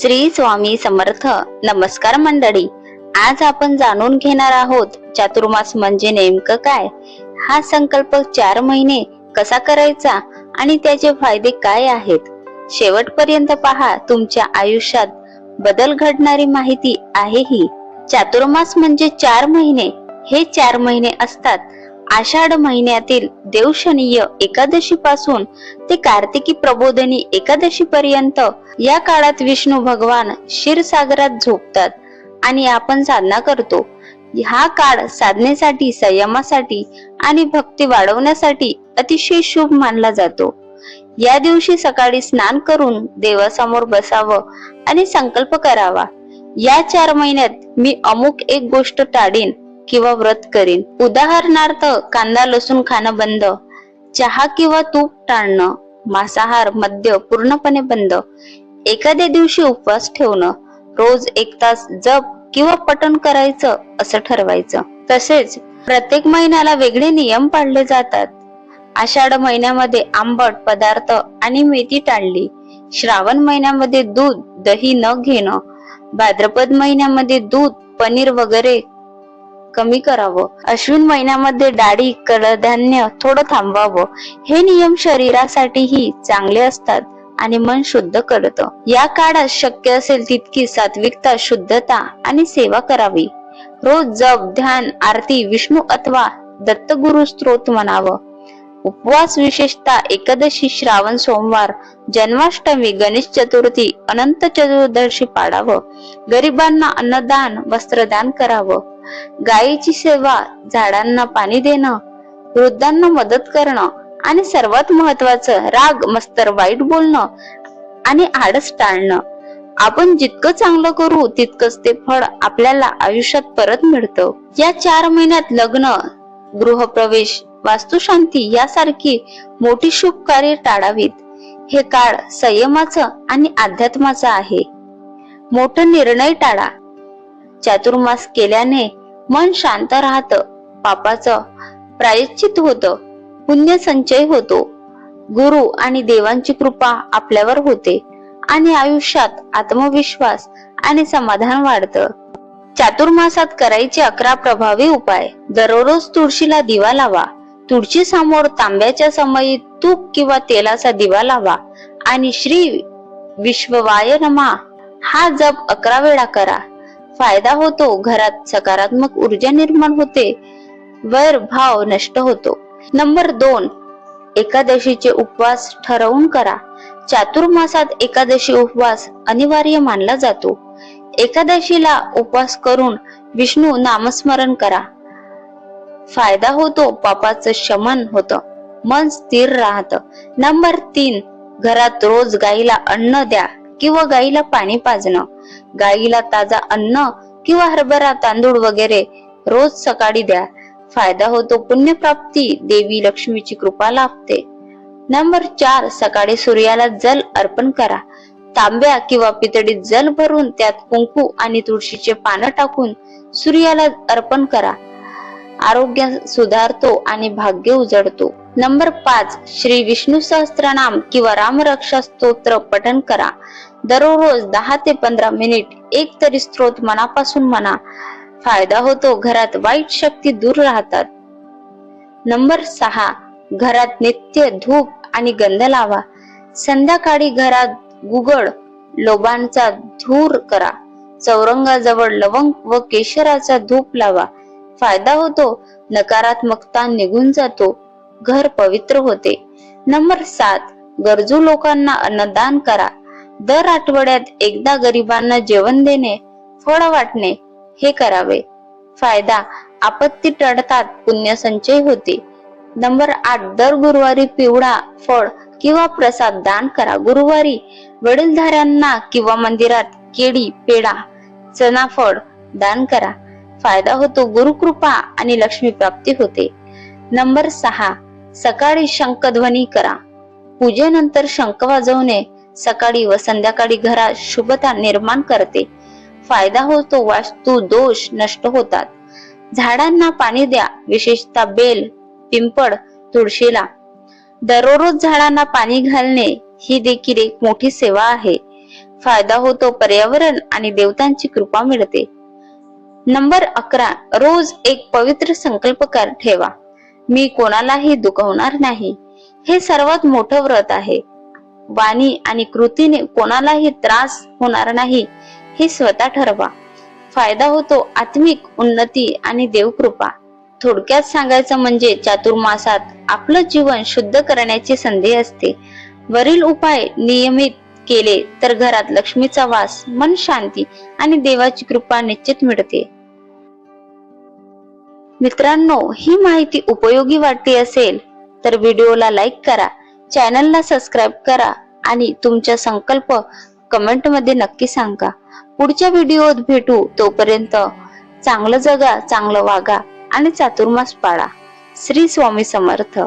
श्री स्वामी समर्थ नमस्कार मंडळी. आज आपण जाणून घेणार आहोत चातुर्मास म्हणजे नेमकं काय? हा संकल्प चार महिने कसा करायचा आणि त्याचे फायदे काय आहेत? शेवटपर्यंत पहा तुमच्या आयुष्यात बदल घडणारी माहिती आहे ही चातुर्मास म्हणजे चार महिने. हे चार महिने असतात आषाढ महिन्यातील देवशनीय एकादशी पासून ते कार्तिकी प्रबोधनी एकादशी पर्यंत या काळात विष्णू भगवान क्षीरसागरात झोपतात आणि आपण साधना करतो. हा काळ साधनेसाठी संयमासाठी आणि भक्ती वाढवण्यासाठी अतिशय शुभ मानला जातो. या दिवशी सकाळी स्नान करून देवासमोर बसावं आणि संकल्प करावा. या चार महिन्यात मी अमुक एक गोष्ट टाळीन. किंवा व्रत करीन. उदाहरणार्थ कांदा लसूण खाणं बंद. चहा किंवा तूप टाळणं. मांसाहार मद्य पूर्णपणे बंद. एखाद्या दिवशी उपवास ठेवणं. रोज एक तास जप किंवा पठण करायचं असं ठरवायचं. तसेच प्रत्येक महिन्याला वेगळे नियम पाळले जातात. आषाढ महिन्यामध्ये आंबट पदार्थ आणि मेथी टाळली. श्रावण महिन्यामध्ये दूध दही न घेणं. भाद्रपद महिन्यामध्ये दूध पनीर वगैरे कमी करावं. अश्विन महिन्यामध्ये डाळी कडधान्य थोडं थांबवावं. हे नियम शरीरासाठीही चांगले असतात आणि मन शुद्ध करतं. या काळात शक्य असेल तितकी सात्विकता शुद्धता आणि सेवा करावी. रोज जप ध्यान आरती विष्णू अथवा दत्तगुरु स्त्रोत म्हणावं. उपवास विशेषतः एकादशी श्रावण सोमवार जन्माष्टमी गणेश चतुर्थी अनंत चतुर्दशी पाडावं. गरिबांना अन्नदान वस्त्रदान करावं. गायीची सेवा झाडांना पाणी देणं वृद्धांना मदत करणं आणि सर्वात महत्वाचं राग मस्तर वाईट बोलणं आणि आडस टाळणं. आपण जितकं चांगलं करू तितकंच ते फळ आपल्याला आयुष्यात परत मिळतं. या चार महिन्यात लग्न गृहप्रवेश वास्तुशांती यासारखी मोठी शुभ कार्य टाळावीत. हे काळ संयमाचं आणि अध्यात्माचं आहे. मोठं निर्णय टाळा. चातुर्मास केल्याने मन शांत राहत. पापाचं प्रायश्चित होतं. पुण्य संचय होतो. गुरु आणि देवांची कृपा आपल्यावर होते आणि आयुष्यात आत्मविश्वास आणि समाधान वाढतं. चातुर्मासात करायचे अकरा प्रभावी उपाय. दररोज तुळशीला दिवा लावा. तुळशी समोर तांब्याच्या समयी तूप किंवा तेलाचा दिवा लावा आणि श्री विश्ववाय नमा. हा जप अकरा वेळा करा. फायदा होतो घरात सकारात्मक ऊर्जा निर्माण होते वैर भाव नष्ट होतो. नंबर दोन एकादशीचे उपवास ठरवून करा. चातुर्मासात एकादशी उपवास अनिवार्य मानला जातो. एकादशीला उपवास करून विष्णू नामस्मरण करा. फायदा होतो पापाचं शमन होतं. मन स्थिर राहतं. नंबर तीन घरात रोज गाईला अन्न द्या. किंवा गाईला पाणी पाजणं गाईला ताजा अन्न किंवा हरभरा तांदूळ वगैरे रोज सकाळी द्या. फायदा होतो पुण्यप्राप्ती देवी लक्ष्मीची कृपा लाभते. नंबर चार सकाळी सूर्याला जल अर्पण करा. तांब्या किंवा पितळीत जल भरून त्यात कुंकू आणि तुळशीचे पानं टाकून सूर्याला अर्पण करा. आरोग्य सुधारतो आणि भाग्य उजळतो नंबर पाच श्री विष्णू सहस्त्रनाम किंवा रामरक्षा स्तोत्र पठन करा. दररोज दहा ते पंधरा मिनिट एक तरी स्त्रोत मनापासून म्हणा. फायदा होतो घरात वाईट शक्ती दूर राहतात. नंबर सहा घरात नित्य धूप आणि गंध लावा. संध्याकाळी घरात गुगड लोबांचा धूर करा. चौरंगाजवळ लवंग व केशराचा धूप लावा. फायदा होतो. नकारात्मकता निघून जातो. घर पवित्र होते. नंबर सात गरजू लोकांना अन्नदान करा. दर आठवड्यात एकदा गरिबांना जेवण देणे फळ वाटणे हे करावे. फायदा आपत्ती टळतात पुण्य संचय होते. नंबर आठ दर गुरुवारी पिवळा फळ किंवा प्रसाद दान करा. गुरुवारी वडीलधाऱ्यांना किंवा मंदिरात केळी पेढा चना फळ दान करा. फायदा होतो गुरुकृपा आणि लक्ष्मी प्राप्ती होते. नंबर सहा सकाळी शंखध्वनी करा. पूजेनंतर शंख वाजवणे सकाळी व संध्याकाळी घरात शुभता निर्माण करते. फायदा होतो वास्तू दोष नष्ट होतात. झाडांना पाणी द्या विशेषतः बेल पिंपळ तुळशीला. दररोज झाडांना पाणी घालणे ही देखील एक मोठी सेवा आहे. फायदा होतो पर्यावरण आणि देवतांची कृपा मिळते. नंबर अकरा रोज एक पवित्र संकल्पकार ठेवा. मी कोणालाही दुखवणार नाही. हे सर्वात मोठं व्रत आहे. वाणी आणि कृतीने कोणालाही त्रास होणार नाही हे स्वतः ठरवा. फायदा होतो आत्मिक उन्नती आणि देवकृपा. थोडक्यात सांगायचं म्हणजे चातुर्मासात आपलं जीवन शुद्ध करण्याची संधी असते. वरील उपाय नियमित केले तर घरात लक्ष्मीचा वास मन शांती आणि देवाची कृपा निश्चित मिळते. मित्रांनो ही माहिती उपयोगी वाटली असेल तर व्हिडिओला लाईक करा चॅनलला सबस्क्राईब करा आणि तुमचा संकल्प कमेंटमध्ये नक्की सांगा. पुढच्या व्हिडिओत भेटू. तोपर्यंत चांगलं जगा चांगलं वागा आणि चातुर्मास पाळा. श्री स्वामी समर्थ.